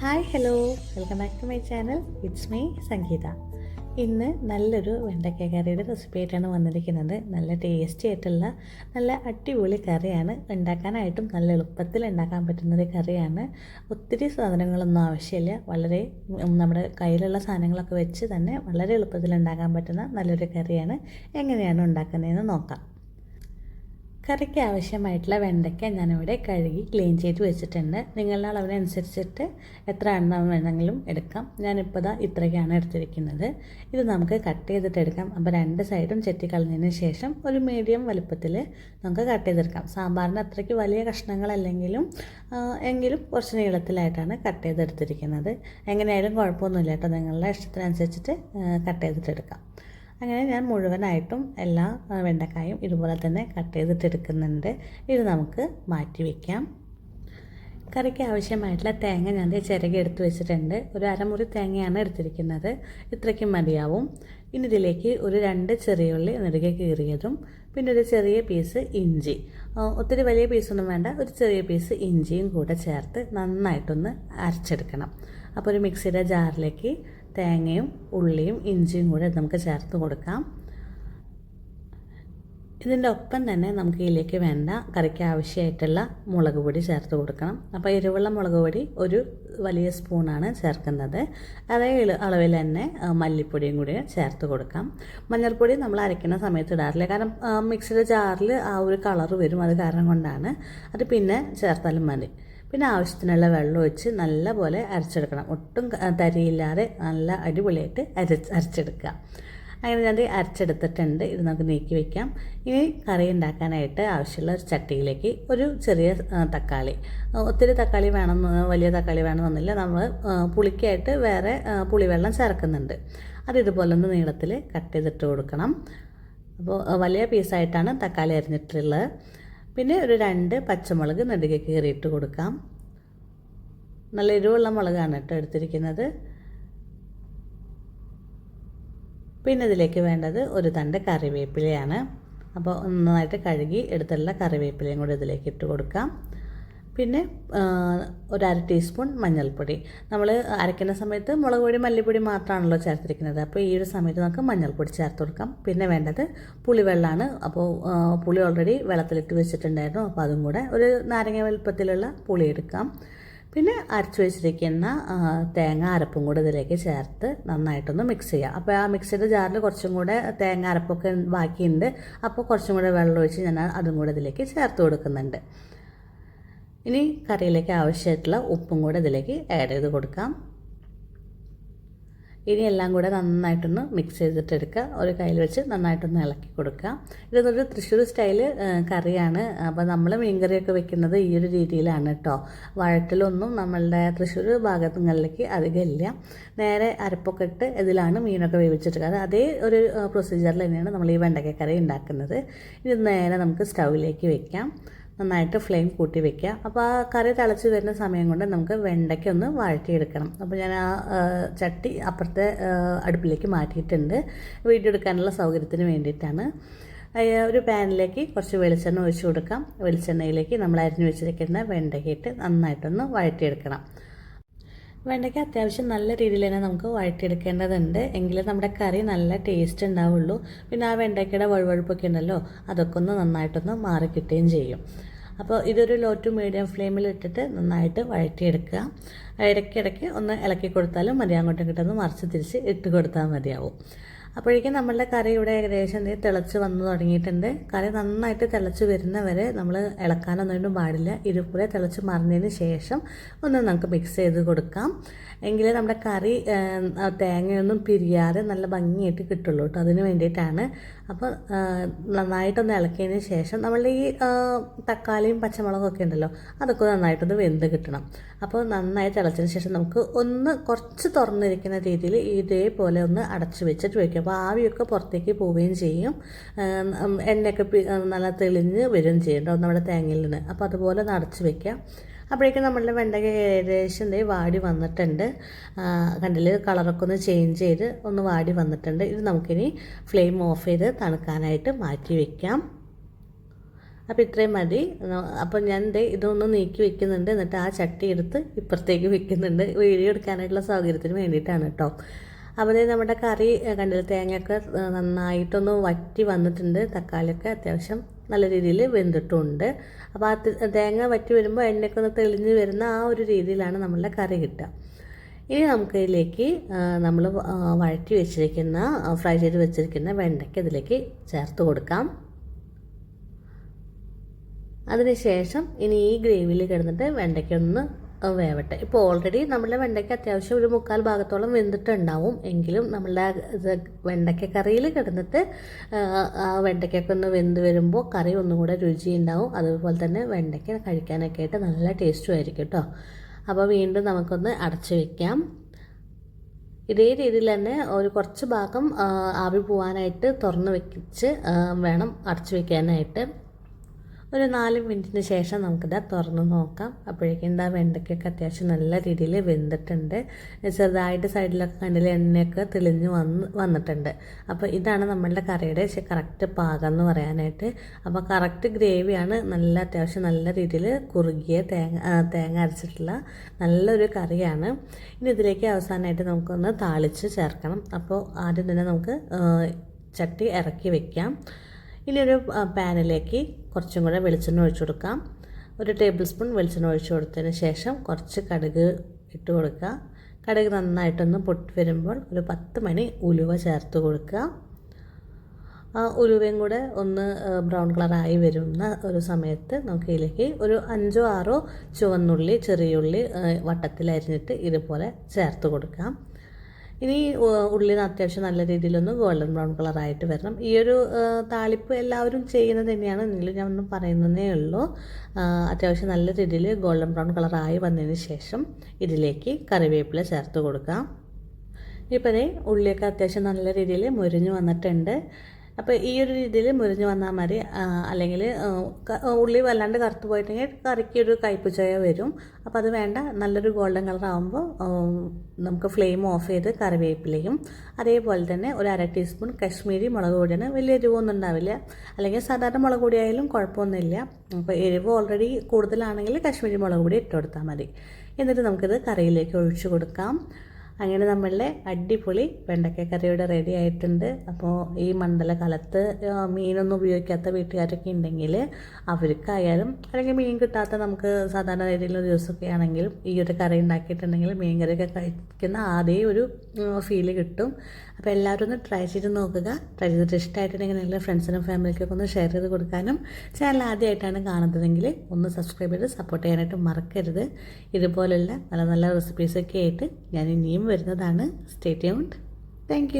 Hi hello. Welcome back to my channel. It's my Sangeetha. ഇന്ന് നല്ലൊരു വെണ്ടയ്ക്ക കറിയുടെ റെസിപ്പി ആയിട്ടാണ് വന്നിരിക്കുന്നത്. നല്ല ടേസ്റ്റി ആയിട്ടുള്ള നല്ല അടിപൊളി കറിയാണ്. ഉണ്ടാക്കാനായിട്ടും നല്ല എളുപ്പത്തിൽ ഉണ്ടാക്കാൻ പറ്റുന്നൊരു കറിയാണ്. ഒത്തിരി സാധനങ്ങളൊന്നും ആവശ്യമില്ല. വളരെ നമ്മുടെ കയ്യിലുള്ള സാധനങ്ങളൊക്കെ വെച്ച് തന്നെ വളരെ എളുപ്പത്തിൽ ഉണ്ടാക്കാൻ പറ്റുന്ന നല്ലൊരു കറിയാണ്. എങ്ങനെയാണ് ഉണ്ടാക്കുന്നതെന്ന് നോക്കാം. കറിക്ക് ആവശ്യമായിട്ടുള്ള വെണ്ടയ്ക്ക ഞാനിവിടെ കഴുകി ക്ലീൻ ചെയ്ത് വെച്ചിട്ടുണ്ട്. നിങ്ങളുടെ അളവിനനുസരിച്ചിട്ട് എത്ര എണ്ണം വേണമെങ്കിലും എടുക്കാം. ഞാനിപ്പോൾ ഇതാ ഇത്രയ്ക്കാണ് എടുത്തിരിക്കുന്നത്. ഇത് നമുക്ക് കട്ട് ചെയ്തിട്ട് എടുക്കാം. അപ്പോൾ രണ്ട് സൈഡും ചെത്തി കളഞ്ഞതിന് ശേഷം ഒരു മീഡിയം വലുപ്പത്തിൽ നമുക്ക് കട്ട് ചെയ്തെടുക്കാം. സാമ്പാറിന് അത്രയ്ക്ക് വലിയ കഷ്ണങ്ങളല്ലെങ്കിലും എങ്കിലും കുറച്ച് നീളത്തിലായിട്ടാണ് കട്ട് ചെയ്തെടുത്തിരിക്കുന്നത്. എങ്ങനെയായാലും കുഴപ്പമൊന്നുമില്ല കേട്ടോ. നിങ്ങളുടെ ഇഷ്ടത്തിനനുസരിച്ചിട്ട് കട്ട് ചെയ്തിട്ടെടുക്കാം അങ്ങനെ ഞാൻ മുഴുവനായിട്ടും എല്ലാ വെണ്ടക്കായും ഇതുപോലെ തന്നെ കട്ട് ചെയ്തിട്ടെടുക്കുന്നുണ്ട്. ഇത് നമുക്ക് മാറ്റി വയ്ക്കാം കറിക്ക് ആവശ്യമായിട്ടുള്ള തേങ്ങ ഞാൻ ചിരകി എടുത്ത് വെച്ചിട്ടുണ്ട്. ഒരു അരമുറി തേങ്ങയാണ് എടുത്തിരിക്കുന്നത്. ഇത്രയ്ക്കും മതിയാവും. ഇനി ഇതിലേക്ക് ഒരു രണ്ട് ചെറിയ ഉള്ളി നെടുകെ കീറിയതും പിന്നെ ഒരു ചെറിയ പീസ് ഇഞ്ചി. ഒത്തിരി വലിയ പീസൊന്നും വേണ്ട ഒരു ചെറിയ പീസ് ഇഞ്ചിയും കൂടെ ചേർത്ത് നന്നായിട്ടൊന്ന് അരച്ചെടുക്കണം. അപ്പോൾ ഒരു മിക്സിയുടെ ജാറിലേക്ക് തേങ്ങയും ഉള്ളിയും ഇഞ്ചിയും കൂടെ നമുക്ക് ചേർത്ത് കൊടുക്കാം. ഇതിന്റെ ഒപ്പം തന്നെ നമുക്ക് ഇതിലേക്ക് വേണ്ട കറിക്ക് ആവശ്യമായിട്ടുള്ള മുളക് പൊടി ചേർത്ത് കൊടുക്കണം. അപ്പോൾ എരിവുള്ള മുളക് പൊടി ഒരു വലിയ സ്പൂണാണ് ചേർക്കുന്നത്. അതേ അളവിൽ തന്നെ മല്ലിപ്പൊടിയും കൂടി ചേർത്ത് കൊടുക്കാം. മഞ്ഞൾപ്പൊടി നമ്മൾ അരയ്ക്കുന്ന സമയത്ത് ഇടാറില്ല. കാരണം മിക്സിയുടെ ജാറിൽ ആ ഒരു കളർ വരും അത് കാരണം കൊണ്ടാണ്. അത് പിന്നെ ചേർത്താലും മതി. പിന്നെ ആവശ്യത്തിനുള്ള വെള്ളം ഒഴിച്ച് നല്ലപോലെ അരച്ചെടുക്കണം. ഒട്ടും തരിയില്ലാതെ നല്ല അടിപൊളിയായിട്ട് അര അരച്ചെടുക്കുക. അങ്ങനെ ഞാൻ അരച്ചെടുത്തിട്ടുണ്ട്. ഇത് നമുക്ക് നീക്കി വയ്ക്കാം ഇനി കറി ഉണ്ടാക്കാനായിട്ട് ആവശ്യമുള്ള ഒരു ചട്ടിയിലേക്ക് ഒരു ചെറിയ തക്കാളി. ഒത്തിരി തക്കാളി വേണം വലിയ തക്കാളി വേണമെന്നില്ല നമ്മൾ പുളിക്കായിട്ട് വേറെ പുളിവെള്ളം ചേർക്കുന്നുണ്ട്. അത് ഇതുപോലെ ഒന്ന് നീളത്തിൽ കട്ട് ചെയ്തിട്ട് കൊടുക്കണം. അപ്പോൾ വലിയ പീസായിട്ടാണ് തക്കാളി അരിഞ്ഞിട്ടുള്ളത്. പിന്നെ ഒരു രണ്ട് പച്ചമുളക് നടുക കീറിയിട്ട് കൊടുക്കാം. നല്ല എരിവുള്ള മുളകാണ് കേട്ടോ എടുത്തിരിക്കുന്നത്. പിന്നെ ഇതിലേക്ക് വേണ്ടത് ഒരു തണ്ട് കറിവേപ്പിലയാണ്. അപ്പോൾ നന്നായിട്ട് കഴുകി എടുത്തുള്ള കറിവേപ്പിലയും കൂടി ഇതിലേക്ക് ഇട്ട് കൊടുക്കാം. പിന്നെ ഒരു അര ടീസ്പൂൺ മഞ്ഞൾപ്പൊടി. നമ്മൾ അരയ്ക്കുന്ന സമയത്ത് മുളക് പൊടി മല്ലിപ്പൊടി മാത്രമാണല്ലോ ചേർത്തിരിക്കുന്നത്. അപ്പോൾ ഈ ഒരു സമയത്ത് നമുക്ക് മഞ്ഞൾപ്പൊടി ചേർത്ത് കൊടുക്കാം. പിന്നെ വേണ്ടത് പുളിവെള്ളമാണ് അപ്പോൾ പുളി ഓൾറെഡി വെള്ളത്തിലിട്ട് വെച്ചിട്ടുണ്ടായിരുന്നു. അപ്പോൾ അതും കൂടെ ഒരു നാരങ്ങ വലുപ്പത്തിലുള്ള പുളി എടുക്കാം. പിന്നെ അരച്ചു വെച്ചിരിക്കുന്ന തേങ്ങ അരപ്പും കൂടെ ഇതിലേക്ക് ചേർത്ത് നന്നായിട്ടൊന്ന് മിക്സ് ചെയ്യുക അപ്പോൾ ആ മിക്സിയുടെ ജാറിൽ കുറച്ചും കൂടെ തേങ്ങ അരപ്പൊക്കെ ബാക്കിയുണ്ട്. അപ്പോൾ കുറച്ചും കൂടെ വെള്ളം ഒഴിച്ച് ഞാൻ അതും കൂടെ ഇതിലേക്ക് ചേർത്ത് കൊടുക്കുന്നുണ്ട്. ഇനി കറിയിലേക്ക് ആവശ്യമായിട്ടുള്ള ഉപ്പും കൂടെ ഇതിലേക്ക് ആഡ് ചെയ്ത് കൊടുക്കാം. ഇനി എല്ലാം കൂടെ നന്നായിട്ടൊന്ന് മിക്സ് ചെയ്തിട്ടെടുക്കുക ഒരു കയ്യിൽ വെച്ച് നന്നായിട്ടൊന്ന് ഇളക്കി കൊടുക്കുക. ഇതൊരു തൃശ്ശൂർ സ്റ്റൈൽ കറിയാണ്. അപ്പോൾ നമ്മൾ മീൻകറിയൊക്കെ വെക്കുന്നത് ഈ ഒരു രീതിയിലാണ് കേട്ടോ വഴറ്റിലൊന്നും നമ്മളുടെ തൃശ്ശൂർ ഭാഗങ്ങളിലേക്ക് അധികം ഇല്ല. നേരെ അരപ്പൊക്കെ ഇട്ട് ഇതിലാണ് മീനൊക്കെ വേവിച്ചിട്ടുള്ളത്. അതേ ഒരു പ്രൊസീജിയറിൽ തന്നെയാണ് നമ്മൾ ഈ വെണ്ടക്കക്കറി കറി ഉണ്ടാക്കുന്നത്. ഇത് നേരെ നമുക്ക് സ്റ്റൗവിലേക്ക് വെക്കാം. നന്നായിട്ട് ഫ്ലെയിം കൂട്ടി വെക്കുക. അപ്പോൾ ആ കറി തിളച്ച് വരുന്ന സമയം കൊണ്ട് നമുക്ക് വെണ്ടയ്ക്ക ഒന്ന് വഴറ്റിയെടുക്കണം. അപ്പോൾ ഞാൻ ആ ചട്ടി അപ്പുറത്തെ അടുപ്പിലേക്ക് മാറ്റിയിട്ടുണ്ട്. വീഡിയോ എടുക്കാനുള്ള സൗകര്യത്തിന് വേണ്ടിയിട്ടാണ്. ഒരു പാനിലേക്ക് കുറച്ച് വെളിച്ചെണ്ണ ഒഴിച്ചു കൊടുക്കാം. വെളിച്ചെണ്ണയിലേക്ക് നമ്മൾ അരിഞ്ഞു വെച്ചിരിക്കുന്ന വെണ്ടയ്ക്കിട്ട് നന്നായിട്ടൊന്ന് വഴറ്റിയെടുക്കണം. വെണ്ടയ്ക്ക അത്യാവശ്യം നല്ല രീതിയിൽ തന്നെ നമുക്ക് വഴറ്റിയെടുക്കേണ്ടതുണ്ട്. എങ്കിലേ നമ്മുടെ കറി നല്ല ടേസ്റ്റ് ഉണ്ടാവുള്ളൂ. പിന്നെ ആ വെണ്ടയ്ക്കയുടെ വഴുവഴുപ്പൊക്കെ ഉണ്ടല്ലോ അതൊക്കെ ഒന്ന് നന്നായിട്ടൊന്ന് മാറി കിട്ടുകയും ചെയ്യും. അപ്പോൾ ഇതൊരു ലോ ടു മീഡിയം ഫ്ലെയിമിൽ ഇട്ടിട്ട് നന്നായിട്ട് വഴറ്റിയെടുക്കുക. ഇടയ്ക്കിടയ്ക്ക് ഒന്ന് ഇളക്കി കൊടുത്താലും മതി. അങ്ങോട്ടും ഇങ്ങോട്ടും മറിച്ച് തിരിച്ച് ഇട്ട് കൊടുത്താൽ മതിയാവും. അപ്പോഴേക്കും നമ്മളുടെ കറി ഇവിടെ ഏകദേശം ദേ തിളച്ച് വന്നു തുടങ്ങിയിട്ടുണ്ട്. കറി നന്നായിട്ട് തിളച്ച് വരുന്നവരെ നമ്മൾ ഇളക്കാനൊന്നും പാടില്ല. ഇതുപോലെ തിളച്ച് മറിഞ്ഞതിന് ശേഷം ഒന്ന് നമുക്ക് മിക്സ് ചെയ്ത് കൊടുക്കാം. എങ്കിലേ നമ്മുടെ കറി തേങ്ങയൊന്നും പിരിയാതെ നല്ല ഭംഗിയായിട്ട് കിട്ടുള്ളൂ കേട്ടോ. അതിന് വേണ്ടിയിട്ടാണ്. അപ്പോൾ നന്നായിട്ടൊന്ന് ഇളക്കിയതിന് ശേഷം നമ്മളുടെ ഈ തക്കാളിയും പച്ചമുളകും ഒക്കെ ഉണ്ടല്ലോ അതൊക്കെ നന്നായിട്ടൊന്ന് വെന്ത് കിട്ടണം. അപ്പോൾ നന്നായി തിളച്ചതിന് ശേഷം നമുക്ക് ഒന്ന് കുറച്ച് തുറന്നിരിക്കുന്ന രീതിയിൽ ഇതേപോലെ ഒന്ന് അടച്ചു വെച്ചിട്ട് വയ്ക്കും അപ്പോൾ ആവിയൊക്കെ പുറത്തേക്ക് പോവുകയും ചെയ്യും. എണ്ണയൊക്കെ നല്ല തെളിഞ്ഞ് വരികയും ചെയ്യും കേട്ടോ നമ്മുടെ തേങ്ങയിൽ നിന്ന്. അപ്പോൾ അതുപോലെ ഒന്ന് അടച്ച് വെക്കാം. അപ്പോഴേക്കും നമ്മളുടെ വെണ്ടയ്ക്ക ഏകദേശം വാടി വന്നിട്ടുണ്ട്. കണ്ടിൽ കളറൊക്കെ ഒന്ന് ചേഞ്ച് ചെയ്ത് ഒന്ന് വാടി വന്നിട്ടുണ്ട്. ഇത് നമുക്കിനി ഫ്ലെയിം ഓഫ് ചെയ്ത് തണുക്കാനായിട്ട് മാറ്റി വെക്കാം. അപ്പോൾ ഇത്രയും മതി. അപ്പോൾ ഞാൻ എന്റെ ഇതൊന്ന് നീക്കി വെക്കുന്നുണ്ട്. എന്നിട്ട് ആ ചട്ടി എടുത്ത് ഇപ്പുറത്തേക്ക് വെക്കുന്നുണ്ട്. വീഡിയോ എടുക്കാനായിട്ടുള്ള സൗകര്യത്തിന് വേണ്ടിയിട്ടാണ് കേട്ടോ. ദേ നമ്മുടെ കറി കണ്ടില്ല തേങ്ങയൊക്കെ നന്നായിട്ടൊന്ന് വറ്റി വന്നിട്ടുണ്ട്. തക്കാളിയൊക്കെ അത്യാവശ്യം നല്ല രീതിയിൽ വെന്തിട്ടുണ്ട്. അപ്പോൾ ആ തേങ്ങ വറ്റി വരുമ്പോൾ എണ്ണയൊക്കെ ഒന്ന് തെളിഞ്ഞ് വരുന്ന ആ ഒരു രീതിയിലാണ് നമ്മളുടെ കറി കിട്ടുക. ഇനി നമുക്ക് ഇതിലേക്ക് നമ്മൾ വഴറ്റി വെച്ചിരിക്കുന്ന ഫ്രൈ ചെയ്ത് വെച്ചിരിക്കുന്ന വെണ്ടയ്ക്ക ഇതിലേക്ക് ചേർത്ത് കൊടുക്കാം. അതിനുശേഷം ഇനി ഈ ഗ്രേവിയിൽ കിടന്നിട്ട് വെണ്ടയ്ക്ക ഒന്ന് വേവട്ടെ. ഇപ്പോൾ ഓൾറെഡി നമ്മളുടെ വെണ്ടയ്ക്ക അത്യാവശ്യം ഒരു മുക്കാൽ ഭാഗത്തോളം വെന്തിട്ടുണ്ടാവും. എങ്കിലും നമ്മളുടെ വെണ്ടയ്ക്ക കറിയിൽ കിടന്നിട്ട് ആ വെണ്ടയ്ക്കൊക്കെ ഒന്ന് വെന്ത് വരുമ്പോൾ കറി ഒന്നും കൂടെ രുചി ഉണ്ടാവും അതുപോലെ തന്നെ വെണ്ടയ്ക്ക കഴിക്കാനൊക്കെ ആയിട്ട് നല്ല ടേസ്റ്റും ആയിരിക്കും കേട്ടോ. അപ്പോൾ വീണ്ടും നമുക്കൊന്ന് അടച്ചു വെക്കാം. ഇതേ രീതിയിൽ തന്നെ ഒരു കുറച്ച് ഭാഗം ആവി പോവാനായിട്ട് തുറന്ന് വെച്ച് വേണം അടച്ചു വെക്കാനായിട്ട്. ഒരു നാല് മിനിറ്റിന് ശേഷം നമുക്കിത് തുറന്ന് നോക്കാം. അപ്പോഴേക്കും എന്താ വെണ്ടയ്ക്കൊക്കെ അത്യാവശ്യം നല്ല രീതിയിൽ വെന്തിട്ടുണ്ട്. ചെറുതായിട്ട് സൈഡിലൊക്കെ കണ്ടിൽ എണ്ണയൊക്കെ തെളിഞ്ഞ് വന്ന് വന്നിട്ടുണ്ട്. അപ്പോൾ ഇതാണ് നമ്മളുടെ കറിയുടെ കറക്റ്റ് പാകം എന്ന് പറയാനായിട്ട്. അപ്പോൾ കറക്റ്റ് ഗ്രേവിയാണ് നല്ല അത്യാവശ്യം നല്ല രീതിയിൽ കുറുകിയ തേങ്ങ തേങ്ങ അരച്ചിട്ടുള്ള നല്ലൊരു കറിയാണ്. ഇനി ഇതിലേക്ക് അവസാനമായിട്ട് നമുക്കൊന്ന് താളിച്ച് ചേർക്കണം. അപ്പോൾ ആദ്യം തന്നെ നമുക്ക് ചട്ടി ഇറക്കി വെക്കാം. ഇനി ഒരു പാനിലേക്ക് കുറച്ചും കൂടെ വെളിച്ചെണ്ണ ഒഴിച്ചു കൊടുക്കാം. ഒരു ടേബിൾ സ്പൂൺ വെളിച്ചെണ്ണ ഒഴിച്ചു കൊടുത്തതിന് ശേഷം കുറച്ച് കടുക് ഇട്ട് കൊടുക്കുക. കടുക് നന്നായിട്ടൊന്ന് പൊട്ടി വരുമ്പോൾ ഒരു പത്ത് മണി ഉലുവ ചേർത്ത് കൊടുക്കുക. ആ ഉലുവയും കൂടെ ഒന്ന് ബ്രൗൺ കളറായി വരുന്ന ഒരു സമയത്ത് നമുക്ക് ഇതിലേക്ക് ഒരു അഞ്ചോ ആറോ ചുവന്നുള്ളി ചെറിയുള്ളി വട്ടത്തിൽ അരിഞ്ഞിട്ട് ഇതുപോലെ ചേർത്ത് കൊടുക്കാം. ഇനി ഉള്ളിന് ഉള്ളി അത്യാവശ്യം നല്ല രീതിയിലൊന്ന് ഗോൾഡൻ ബ്രൗൺ കളറായിട്ട് വരണം. ഈ ഒരു താളിപ്പ് എല്ലാവരും ചെയ്യുന്നത് തന്നെയാണ്. എങ്കിലും ഞാൻ ഒന്ന് പറയുന്നതേ ഉള്ളൂ. അത്യാവശ്യം നല്ല രീതിയിൽ ഗോൾഡൻ ബ്രൗൺ കളറായി വന്നതിന് ശേഷം ഇതിലേക്ക് കറിവേപ്പില ചേർത്ത് കൊടുക്കാം. ഇപ്പോഴേ ഉള്ളിയൊക്കെ അത്യാവശ്യം നല്ല രീതിയിൽ മുരിഞ്ഞ് വന്നിട്ടുണ്ട്. അപ്പോൾ ഈ ഒരു രീതിയിൽ മുരിഞ്ഞ് വന്നാൽ മതി. അല്ലെങ്കിൽ ഉള്ളി വല്ലാണ്ട് കറുത്ത് പോയിട്ടുണ്ടെങ്കിൽ കറിക്ക് ഒരു ചായ വരും. അപ്പോൾ അത് വേണ്ട. നല്ലൊരു ഗോൾഡൻ കളർ ആകുമ്പോൾ നമുക്ക് ഫ്ലെയിം ഓഫ് ചെയ്ത് കറിവേപ്പിലയും അതേപോലെ തന്നെ ഒരു അര ടീസ്പൂൺ കശ്മീരി മുളക് പൊടിയാണ് വലിയ എരിവൊന്നും ഉണ്ടാവില്ല. അല്ലെങ്കിൽ സാധാരണ മുളക് പൊടി ആയാലും കുഴപ്പമൊന്നുമില്ല. അപ്പോൾ എരിവ് ഓൾറെഡി കൂടുതലാണെങ്കിൽ കശ്മീരി മുളക് പൊടി ഇട്ട് കൊടുത്താൽ മതി. എന്നിട്ട് നമുക്കിത് കറിയിലേക്ക് ഒഴിച്ചു കൊടുക്കാം. അങ്ങനെ നമ്മളുടെ അടിപൊളി വെണ്ടയ്ക്ക കറിയുടെ റെഡി ആയിട്ടുണ്ട്. അപ്പോൾ ഈ മണ്ഡലകാലത്ത് മീനൊന്നും ഉപയോഗിക്കാത്ത വീട്ടുകാരൊക്കെ ഉണ്ടെങ്കിൽ അവർക്കായാലും അല്ലെങ്കിൽ മീൻ കിട്ടാത്ത നമുക്ക് സാധാരണ രീതിയിലുള്ള ദിവസമൊക്കെ ആണെങ്കിലും ഈ ഒരു കറി ഉണ്ടാക്കിയിട്ടുണ്ടെങ്കിൽ മീൻ കറിയൊക്കെ കഴിക്കുന്ന അതേ ഒരു ഫീൽ കിട്ടും. അപ്പോൾ എല്ലാവരും ഒന്ന് ട്രൈ ചെയ്ത് നോക്കുക. ട്രൈ ചെയ്തിട്ട് ഇഷ്ടമായിട്ടുണ്ടെങ്കിൽ എല്ലാ ഫ്രണ്ട്സിനും ഫാമിലിക്കൊക്കെ ഒന്ന് ഷെയർ ചെയ്ത് കൊടുക്കാനും ചാനൽ ആദ്യമായിട്ടാണ് കാണുന്നതെങ്കിൽ ഒന്ന് സബ്സ്ക്രൈബ് ചെയ്ത് സപ്പോർട്ട് ചെയ്യാനായിട്ട് മറക്കരുത്. ഇതുപോലുള്ള നല്ല നല്ല റെസിപ്പീസൊക്കെ ആയിട്ട് ഞാൻ ഇനിയും വരുന്നതാണ്. Stay tuned thank